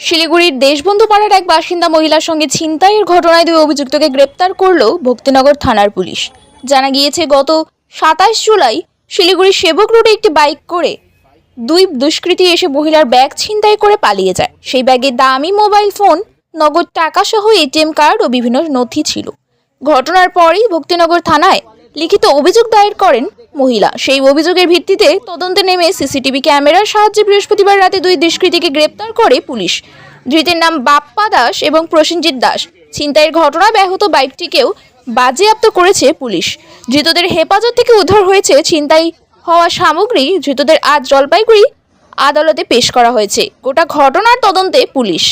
শিলিগুড়ির দেশবন্ধু পাড়ার এক বাসিন্দা মহিলার সঙ্গে ছিনতাইয়ের ঘটনায় দুই অভিযুক্তকে গ্রেপ্তার করল ভক্তিনগর থানার পুলিশ। জানা গিয়েছে, গত সাতাশ জুলাই শিলিগুড়ির সেবক রোডে একটি বাইক করে দুই দুষ্কৃতী এসে মহিলার ব্যাগ ছিনতাই করে পালিয়ে যায়। সেই ব্যাগে দামি মোবাইল ফোন, নগদ টাকা সহ এটিএম কার্ড ও বিভিন্ন নথি ছিল। ঘটনার পরই ভক্তিনগর থানায় লিখিত অভিযোগ দায়ের করেন মহিলা। সেই অভিযোগের ভিত্তিতে তদন্তে নেমে সিসিটিভি ক্যামেরার সাহায্যে বৃহস্পতিবার রাতে দুই দুষ্কৃতীকে গ্রেপ্তার করে পুলিশ। ধৃতের নাম বাপ্পা দাস এবং প্রসেনজিৎ দাস। ছিনতাইয়ের ঘটনা ব্যাহত বাইকটিকেও বাজেয়াপ্ত করেছে পুলিশ। ধৃতদের হেফাজত থেকে উদ্ধার হয়েছে ছিনতাই হওয়া সামগ্রী। ধৃতদের আজ জলপাইগুড়ি আদালতে পেশ করা হয়েছে। গোটা ঘটনার তদন্তে পুলিশ।